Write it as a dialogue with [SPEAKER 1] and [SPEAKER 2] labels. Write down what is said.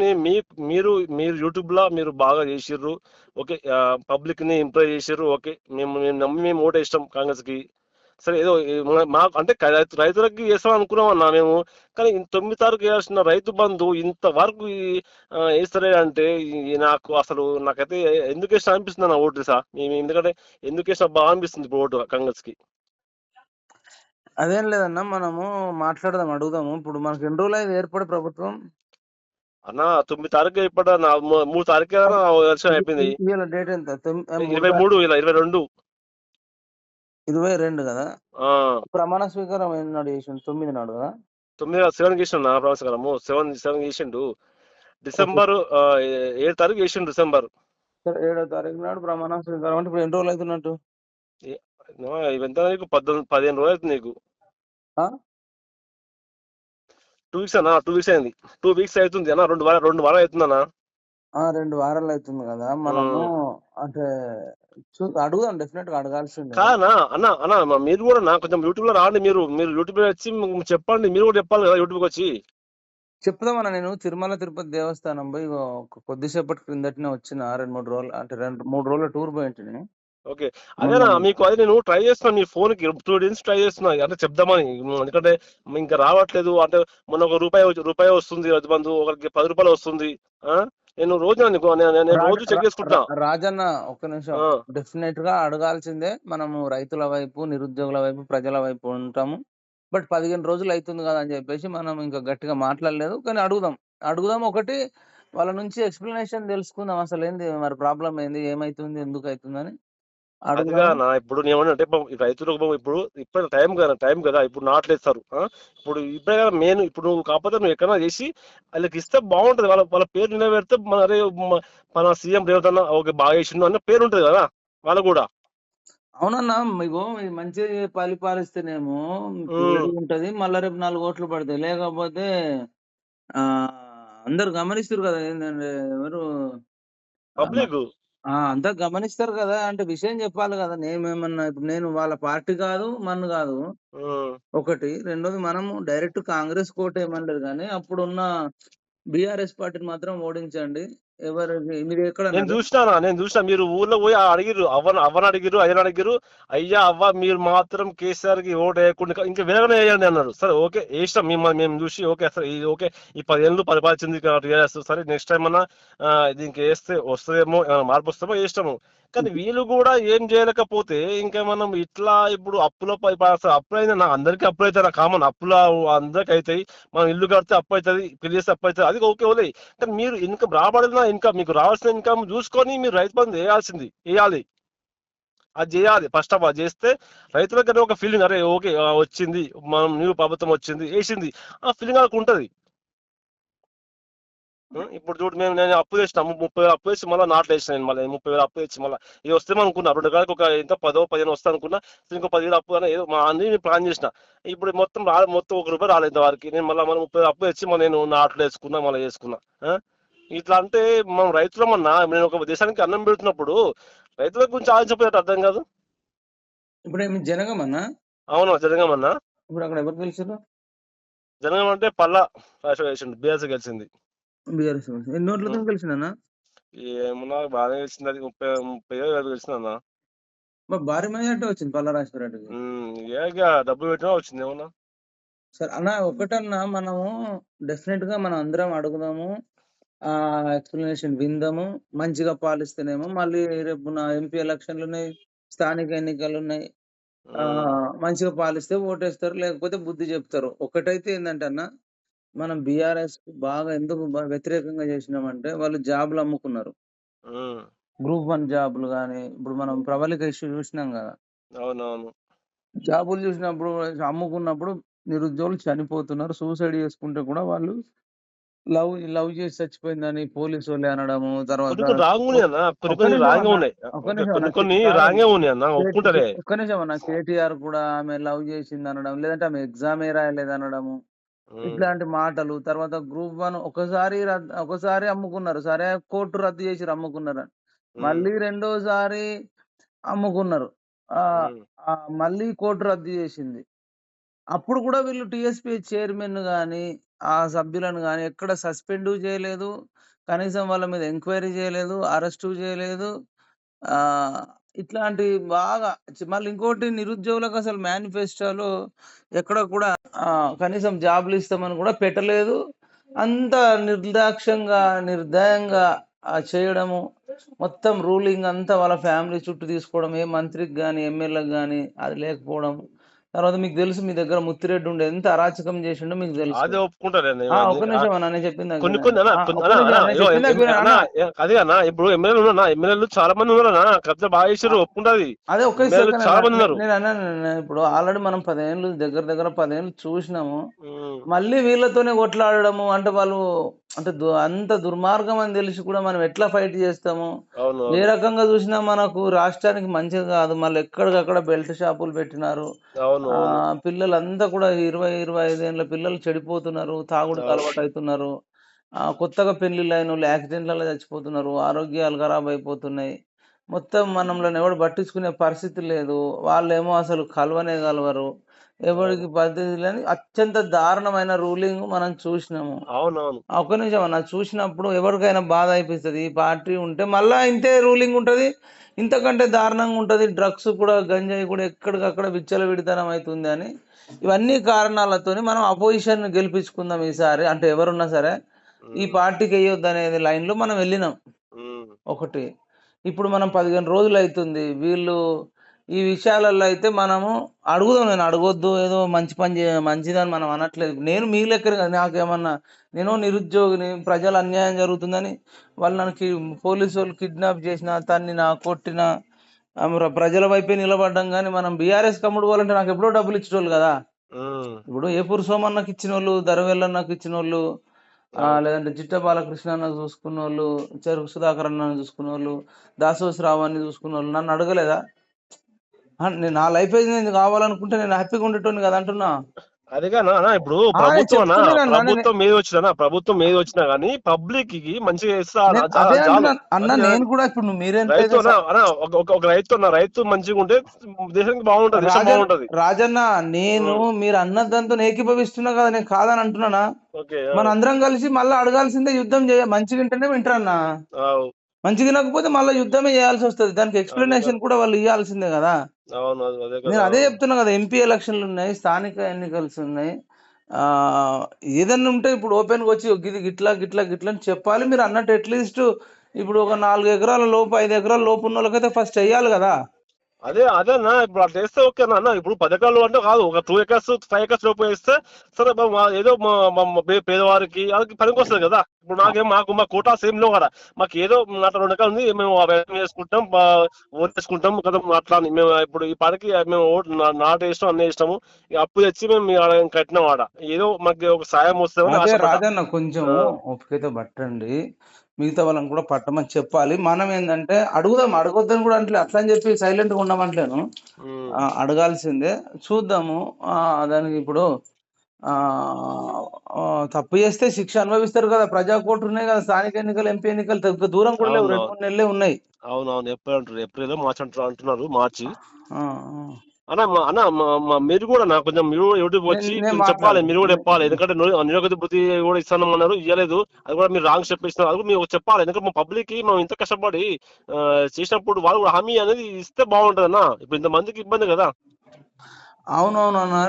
[SPEAKER 1] ని మీ మీరు మీరు యూట్యూబ్లో మీరు బాగా చేసిర్రు. ఓకే పబ్లిక్ని ఇంప్రూవ్ చేసిర్రు. ఓకే మేము మేము నమ్మి మేము ఓటే ఇష్టం కాంగ్రెస్కి. సరే ఏదో మాకు అంటే రైతులకి వేస్తాం అనుకున్నాం అన్నా మేము. కానీ తొమ్మిది తారీఖు వేయాల్సిన రైతు బంధు ఇంతవరకు వేస్తారే అంటే నాకు అసలు నాకైతే ఎందుకు వేసిన అనిపిస్తుంది అన్న ఓటు సార్ మేము ఎందుకంటే ఎందుకు వేసిన బాగా అనిపిస్తుంది ఇప్పుడు ఓటు కాంగ్రెస్కి.
[SPEAKER 2] అదేం లేదన్నా మనము మాట్లాడదాం అడుగుదాము. ఇప్పుడు మనకి ఎన్ని రోజులు ఏర్పడి ప్రభుత్వం?
[SPEAKER 1] అన్న తొమ్మిది తారీఖు ఇప్పుడు మూడు తారీఖు ఎలక్షన్ అయిపోయింది.
[SPEAKER 2] డేట్ ఎంత?
[SPEAKER 1] ఇరవై మూడు ఇలా ఇరవై రెండు.
[SPEAKER 2] ఇరవై రెండు కదా? ప్రమాణ స్వీకారం నాడు చేసిండు? తొమ్మిది నాడు కదా?
[SPEAKER 1] తొమ్మిది సెవెన్ చేసిండు నా ప్రవేశకరము సెవెన్ సెవెన్ చేసిండు. డిసెంబర్ ఏడు తారీఖు చేసిండు డిసెంబర్.
[SPEAKER 2] ఏడో తారీఖు నాడు ప్రమాణ స్వీకారం. అంటే ఇప్పుడు ఎన్ని రోజులు అవుతున్నట్టు?
[SPEAKER 1] ఎంత నీకు? పద్దెనిమిది పదిహేను రోజులు అవుతుంది నీకు.
[SPEAKER 2] ఆ?
[SPEAKER 1] టూ వీక్స్ అన్న టూ వీక్స్ అయింది. టూ వీక్స్ అవుతుంది అన్న రెండు వారాలు రెండు వారాలు అవుతుంది అన్న
[SPEAKER 2] ఆ రెండు వారాలు అవుతుంది కదా. మనము అంటే అడుగుదాం డెఫినెట్గా అడగాల్సిందే.
[SPEAKER 1] కానా అన్న అన్న మీరు కూడా నా కొంచెం యూట్యూబ్లో రాండి మీరు. మీరు యూట్యూబ్లో వచ్చి చెప్పండి మీరు కూడా చెప్పాలి కదా యూట్యూబ్ వచ్చి.
[SPEAKER 2] చెప్దామన్నా నేను తిరుమల తిరుపతి దేవస్థానం పోయి కొద్దిసేపటి క్రిందటనే వచ్చిన రెండు మూడు రోజులు అంటే రెండు మూడు రోజుల టూర్ పోయింటిని.
[SPEAKER 1] ఓకే. అదేనా మీకు అది నేను ట్రై చేస్తున్నా మీ ఫోన్కి టూ డేస్ ట్రై చేస్తున్నా. అంటే చెప్దామని. ఎందుకంటే ఇంకా రావట్లేదు. అంటే మొన్న ఒక రూపాయి రూపాయి వస్తుంది రైతు బంధు ఒకరికి పది రూపాయలు వస్తుంది. నేను రోజు నేను రోజు
[SPEAKER 2] రాజ-
[SPEAKER 1] చెక్ చేసుకుంటా.
[SPEAKER 2] రాజన్న ఒక్క నిమిషం. డెఫినెట్గా అడగాల్సిందే మనము రైతుల వైపు నిరుద్యోగుల వైపు ప్రజల వైపు ఉంటాము. బట్ పదిహేను రోజులు అవుతుంది కదా అని చెప్పేసి మనం ఇంకా గట్టిగా మాట్లాడలేదు. కానీ అడుగుదాం. అడుగుదాం ఒకటి వాళ్ళ నుంచి ఎక్స్ప్లెనేషన్ తెలుసుకుందాం. అసలు ఏంది మరి ప్రాబ్లం ఏంది ఏమైతుంది ఎందుకు అవుతుందని.
[SPEAKER 1] అదిగా నా ఇప్పుడు నేమంటే రైతులకు పాపం ఇప్పుడు ఇప్పుడు టైం కదా టైం కదా ఇప్పుడు నాట్లేస్తారు? ఇప్పుడు ఇప్పుడే కదా మెయిన్ ఇప్పుడు నువ్వు కాకపోతే నువ్వు ఎక్కడైనా చేసి వాళ్ళకి ఇస్తే బాగుంటది వాళ్ళ వాళ్ళ పేరు నిలబెడితే మన అరే మన సీఎం రేవంత్ అన్న ఓకే బాగా చేసిండు అన్న పేరు ఉంటది కదా వాళ్ళకు కూడా.
[SPEAKER 2] అవునన్నా మీకు మంచి పరిపాలిస్తేనేమో పేరు ఉంటది మళ్ళా రేపు నాలుగు ఓట్లు పడతాయి లేకపోతే ఆ అందరు గమనిస్తారు కదా ఏంటంటే ఎవరు?
[SPEAKER 1] పబ్లిక్.
[SPEAKER 2] అంతా గమనిస్తారు కదా. అంటే విషయం చెప్పాలి కదా. నేనేమన్నా ఇప్పుడు నేను వాళ్ళ పార్టీ కాదు మన కాదు. ఒకటి. రెండోది మనము డైరెక్ట్ కాంగ్రెస్ కోట ఏమనలేదు కానీ అప్పుడున్న బీఆర్ఎస్ పార్టీని మాత్రం ఓడించండి. ఎవరు మీరు ఎక్కడ
[SPEAKER 1] నేను చూసినా నేను చూసినా. మీరు ఊర్లో పోయి అడిగిరు అవ్వని అవ్వని అడిగిరు అయ్యని అడిగిరు అయ్యా అవ్వ మీరు మాత్రం కేసీఆర్కి ఓటు వేయకుండా ఇంకా వేరేగానే వేయండి అన్నారు. సరే ఓకే వేస్తాం మేము మేము చూసి ఓకే సరే ఇది ఓకే ఈ పదేళ్ళు పరిపాలించింది టీఆర్ఎస్. సరే నెక్స్ట్ టైం అన్నా దీనికి వేస్తే వస్తుందేమో ఏమైనా మార్పు వస్తామో వేస్తాము కానీ వీళ్ళు కూడా ఏం చేయలేకపోతే ఇంకా మనం ఇట్లా ఇప్పుడు అప్పులో అయితే నాకు అందరికీ అప్పులు అవుతాయి కామన్ అప్పులు అందరికి అవుతాయి మనం ఇల్లు కడితే అప్పు అవుతుంది పెళ్ళి చేస్తే అప్పు అవుతుంది అది ఓకే ఓలే. కానీ మీరు ఇన్కమ్ రాబడిన ఇన్కమ్ మీకు రావాల్సిన ఇన్కమ్ చూసుకొని మీరు రైతు బంధు వేయాల్సింది వేయాలి అది చేయాలి. ఫస్ట్ ఆఫ్ ఆల్ చేస్తే రైతులకు ఒక ఫీలింగ్ అరే ఓకే వచ్చింది మనం న్యూ ప్రభుత్వం వచ్చింది వేసింది ఆ ఫీలింగ్ వాళ్ళకి ఉంటది. ఆ, ఇప్పుడు చూడు మేము నేను అప్పు చేసిన ముప్పై వేలు అప్పు చేసి మళ్ళీ నాట్లు వేసిన నేను మళ్ళీ ముప్పై వేలు అప్పు తెచ్చి మళ్ళీ. ఇది వస్తే అనుకున్నా రెండు కాళ్ళకి ఒక ఎంత పదో పదిహేను వస్తా అనుకున్నా ఇంకో పదివేలు అప్పు అని ఏదో మా అన్ని నేను ప్లాన్ చేసిన. ఇప్పుడు మొత్తం రా మొత్తం ఒక రూపాయి రాలేదు ఇంతవరకు. నేను మళ్ళీ మళ్ళీ ముప్పై వేలు అప్పు తెచ్చి మళ్ళీ నేను నాట్లు వేసుకున్నా మళ్ళీ వేసుకున్నా? ఇట్లా అంటే మనం రైతులమన్నా నేను ఒక దేశానికి అన్నం పెడుతున్నప్పుడు రైతుల గురించి ఆలోచించకపోతే అర్థం కాదు?
[SPEAKER 2] ఇప్పుడు ఏమి జనగం అన్నా
[SPEAKER 1] అవును జనగమన్నా.
[SPEAKER 2] ఇప్పుడు అక్కడ ఎవరు గెలిచారు
[SPEAKER 1] జనగం అంటే పల్లా రాష్ట్ర వేసిండు బీఆర్సీ గెలిచింది.
[SPEAKER 2] బీఆర్ఎస్ ఎన్ని ఓట్లతో గెలిచిందన్నా
[SPEAKER 1] ఏమన్నా బాగానే గెలిచింది అది ముప్పై ముప్పై వేలు గెలిచింది అన్న
[SPEAKER 2] భారీ మెజార్టీ వచ్చింది పల్లారాజు రెడ్డికి
[SPEAKER 1] ఏ ఇక డబ్బులు పెట్టినా వచ్చింది ఏమన్నా.
[SPEAKER 2] సరే అన్న ఒకటన్నా మనము డెఫినెట్గా మనం అందరం అడుగుదాము. ఆ ఎక్స్ప్లెనేషన్ విందాము. మంచిగా పాలిస్తేనేమో మళ్ళీ రేపు నా ఎంపీ ఎలక్షన్లు ఉన్నాయి స్థానిక ఎన్నికలు ఉన్నాయి. ఆ మంచిగా పాలిస్తే ఓటేస్తారు లేకపోతే బుద్ధి చెప్తారు. ఒకటైతే ఏంటంటే అన్న మనం బీఆర్ఎస్ బాగా ఎందుకు బా- వ్యతిరేకంగా చేసినామంటే వాళ్ళు జాబులు అమ్ముకున్నారు. గ్రూప్ వన్ జాబులు కానీ ఇప్పుడు మనం ప్రబలిక ఇష్యూ చూసినాం కదా.
[SPEAKER 1] అవునవును.
[SPEAKER 2] జాబులు చూసినప్పుడు అమ్ముకున్నప్పుడు నిరుద్యోగులు చనిపోతున్నారు సూసైడ్ చేసుకుంటే కూడా వాళ్ళు లవ్ లవ్ చేసి చచ్చిపోయిందని పోలీసు వాళ్ళు అనడము తర్వాత ఒక్క నిమిషం అన్న, కేటీఆర్ కూడా ఆమె లవ్ చేసింది అనడం లేదంటే ఆమె ఎగ్జామే రాయలేదు అనడము ఇట్లాంటి మాటలు తర్వాత గ్రూప్ వన్ ఒకసారి ఒకసారి అమ్ముకున్నారు సరే కోర్టు రద్దు చేసి అమ్ముకున్నారు మళ్ళీ రెండోసారి అమ్ముకున్నారు. మళ్ళీ కోర్టు రద్దు చేసింది. అప్పుడు కూడా వీళ్ళు టీఎస్పీ చైర్మన్ కానీ ఆ సభ్యులను కానీ ఎక్కడ సస్పెండ్ చేయలేదు. కనీసం వాళ్ళ మీద ఎంక్వైరీ చేయలేదు. అరెస్టు చేయలేదు. ఇట్లాంటి బాగా మళ్ళీ ఇంకోటి నిరుద్యోగులకు అసలు మేనిఫెస్టోలో ఎక్కడ కూడా కనీసం జాబ్‌లు ఇస్తామని కూడా పెట్టలేదు. అంత నిర్దాక్ష్యంగా, నిర్దయంగా చేయడము. మొత్తం రూలింగ్ అంతా వాళ్ళ ఫ్యామిలీ చుట్టూ తీసుకోవడం. ఏ మంత్రికి కానీ ఎమ్మెల్యేకి కానీ అది లేకపోవడం. తర్వాత మీకు తెలుసు మీ దగ్గర ముత్తిరెడ్డి ఉండే ఎంత అరాచకం చేసిండో మీకు తెలుసు.
[SPEAKER 1] అదే ఒప్పుకుంటా నేను
[SPEAKER 2] ఆ!
[SPEAKER 1] అది.
[SPEAKER 2] ఒక్క
[SPEAKER 1] ఆ!
[SPEAKER 2] నిమిషం అన్న నేను చెప్పింది
[SPEAKER 1] కొన్ని. కొన్ని అన్న అన్న అన్న అన్న
[SPEAKER 2] అన్న.
[SPEAKER 1] అదే అన్న ఇప్పుడు ఎమ్మెల్యేలు ఉన్నా ఎమ్మెల్యేలు చాలా మంది ఉన్నారు అన్న కబ్జా బాగా చేసారు ఒప్పుకుంటది
[SPEAKER 2] అదే సెకండ్
[SPEAKER 1] చాలా
[SPEAKER 2] అన్న.
[SPEAKER 1] మంది ఉన్నారు
[SPEAKER 2] నేను అన్నాను నేను ఇప్పుడు ఆల్రెడీ మనం 10 ఏళ్ళు దగ్గర దగ్గర 10 ఏళ్ళు చూసినాము. మళ్ళీ వీళ్ళతోనే కొట్లాడడము అంటే వాళ్ళు అంటే దు అంత దుర్మార్గం అని తెలిసి కూడా మనం ఎట్లా ఫైట్ చేస్తాము? ఏ రకంగా చూసినా మనకు రాష్ట్రానికి మంచిది కాదు. మళ్ళీ ఎక్కడికక్కడ బెల్ట్ షాపులు పెట్టినారు. పిల్లలంతా కూడా 20, 25 ఏళ్ళ పిల్లలు చెడిపోతున్నారు. తాగుడుకి
[SPEAKER 1] అవును
[SPEAKER 2] అలవాటవుతున్నారు. ఆహ్, కొత్తగా పెళ్ళిళ్ళైనోళ్ళు యాక్సిడెంట్‌లలో చచ్చిపోతున్నారు. ఆరోగ్యాలు ఖరాబ్ అయిపోతున్నాయి. మొత్తం మనల్ని ఎవడు పట్టించుకునే పరిస్థితి లేదు. వాళ్ళేమో అసలు కలవనే కలవరు. ఎవడికి పద్ధతి లేని అత్యంత దారుణమైన రూలింగ్ మనం చూసినాము.
[SPEAKER 1] అవును అవును
[SPEAKER 2] ఆ! ఒక్క నిమిషం అన్న. చూసినప్పుడు ఎవరికైనా బాధ అనిపిస్తది. ఈ పార్టీ ఉంటే మళ్ళా ఇంతే రూలింగ్ ఉంటది. ఇంతకంటే దారుణంగా ఉంటది. డ్రగ్స్ కూడా గంజాయి కూడా ఎక్కడికక్కడ విచ్చలవిడితనం అయితుంది అని ఇవన్నీ కారణాలతోని మనం అపోజిషన్‌ని గెలిపించుకుందాం ఈసారి. అంటే ఎవరున్నా సరే ఈ పార్టీకి ఎయ్యొద్దనేది లైన్‌లో మనం వెళ్ళినాం. ఒకటి. ఇప్పుడు మనం 15 రోజులైతుంది. వీళ్ళు ఈ విషయాలలో అయితే మనము అడుగుదాం నేను అడగొద్దు ఏదో మంచి పని మంచిదని మనం అనట్లేదు. నేను మీ లెక్కనే కదా! నాకేమన్నా నేను నిరుద్యోగిని, ప్రజలు అన్యాయం జరుగుతుందని వాళ్ళు నన్ను కి పోలీసోళ్ళు కిడ్నాప్ చేసినా, తన్నినా, కొట్టినా ఆహ్, మరి ప్రజల వైపే నిలబడ్డం గానీ మనం బీఆర్ఎస్‌కి అమ్ముడు పోవాలంటే నాకు ఎప్పుడో డబ్బులు ఇచ్చేటోళ్ళు కదా! ఇప్పుడు ఏపూరు సోమన్నకి ఇచ్చినోళ్ళు, దరవేలన్నకి ఇచ్చినోళ్ళు ఆహ్,
[SPEAKER 1] అవును
[SPEAKER 2] లేదంటే జిట్ట బాలకృష్ణ అన్నకు చూసుకున్నోళ్ళు, చెరుకు సుధాకర్ అన్నని చూసుకున్నోళ్ళు, దాసోస్ రావని చూసుకున్నోళ్ళు నన్ను అడగలేదా? నేను నా లైఫే నేను కావాలనుకుంటే నేను హ్యాపీగా ఉండేటోడిని కదా అంటున్నా.
[SPEAKER 1] అదేగా అన్న అన్న, ఇప్పుడు ప్రభుత్వం అన్న ప్రభుత్వం మీద వచ్చిన ప్రభుత్వం మీద వచ్చినా గానీ పబ్లిక్కి మంచిగా
[SPEAKER 2] అంటున్నా. అన్న నేను కూడా ఇప్పుడు మీరెంతైతే
[SPEAKER 1] రైతు అన్న అన్న ఒక రైతు అన్న రైతు మంచిగా ఉంటే దేశానికి బాగుంటది బాగుంటది
[SPEAKER 2] రాజన్న నేను మీరు అన్నదాంతో ఏకీభవిస్తున్నా కదా నేను కాదని అంటున్నానా? మన అందరం కలిసి మళ్ళా అడగాల్సిందే యుద్ధం చేయ మంచిగా వింటేనే వింటారన్నా.
[SPEAKER 1] అవు,
[SPEAKER 2] మంచిగా వినకపోతే మళ్ళా యుద్ధమే చేయాల్సి వస్తది. దానికి ఎక్స్‌ప్లనేషన్ కూడా వాళ్ళు ఇయ్యాల్సిందే కదా! నేను అదే చెప్తున్నా కదా! ఎంపీ ఎలక్షన్లు ఉన్నాయి. స్థానిక ఎన్నికలు ఉన్నాయి. ఏదన్నా ఉంటే ఇప్పుడు ఓపెన్‌గా వచ్చి గిది గిట్లా, గిట్లా, గిట్లా అని చెప్పాలి. మీరు అన్నట్టు అట్‌లీస్ట్ ఇప్పుడు ఒక 4 ఎకరాల లోపు, 5 ఎకరాల లోపు ఉన్నోళ్ళకైతే ఫస్ట్ ఎయ్యాలి కదా!
[SPEAKER 1] అదే అదే అన్న ఇప్పుడు అట్లా వేస్తే ఓకే అన్న ఇప్పుడు పది ఎకరాలు అంటే కాదు ఒక టూ ఎకర్స్ ఫైవ్ ఎకర్స్ లోపు వేస్తే సరే ఏదో పేదవారికి అది పనికి వస్తుంది కదా. ఇప్పుడు నాకేం మాకు మా కోటా సేమ్లో కదా. మాకు ఏదో నాట రెండు ఎకరాలు ఉంది మేము వ్యవసాయం చేసుకుంటాం ఓటు వేసుకుంటాం కదా అట్లా మేము ఇప్పుడు ఈ పాటకి మేము ఓటు నాటు వేస్తాం అన్నీ వేస్తాము ఇక అప్పు తెచ్చి మేము కట్టినాం ఆడ. ఏదో మాకు ఒక సాయం ఆశపడ్డా.
[SPEAKER 2] రాజన్న కొంచెం ఓపికతో పట్టండి. మిగతా వాళ్ళని కూడా పట్టమని చెప్పాలి. మనం ఏందంటే అడుగుదాం అడగొద్దని కూడా అంటలే. అట్లా అని చెప్పి సైలెంట్‌గా ఉండమంటలేను. అడగాల్సిందే. చూద్దాము. దానికి ఇప్పుడు తప్పు చేస్తే శిక్ష అనుభవిస్తారు కదా! ప్రజా కోర్టులు ఉన్నాయి కదా! స్థానిక ఎన్నికలు, ఎంపీ ఎన్నికలు త దూరం కూడా లేవు. 2,
[SPEAKER 1] అవునవును
[SPEAKER 2] 3 నెలలే ఉన్నాయి.
[SPEAKER 1] అవునవును ఎప్పుడు అంటారు ఏప్రిల్ మార్చి అంటారు అంటున్నారు మార్చి! అన్న అన్న మీరు కూడా నాకు కొంచెం మీరు యూట్యూబ్ వచ్చి చెప్పాలి. మీరు కూడా చెప్పాలి. ఎందుకంటే ను- నియోగత బుద్ధి కూడా ఇస్తాను అన్నారు ఇవ్వలేదు అది కూడా మీరు రాంగ్ స్టెప్ ఇస్తున్నారు. అది కూడా మీరు చెప్పాలి. ఎందుకంటే మా పబ్లిక్కి మనం ఇంత కష్టపడి చేసినప్పుడు వాళ్ళు కూడా హామీ అనేది ఇస్తే బాగుంటది అన్న ఇప్పుడు ఇంత మందికి ఇబ్బంది కదా.
[SPEAKER 2] అవునవునన్నా.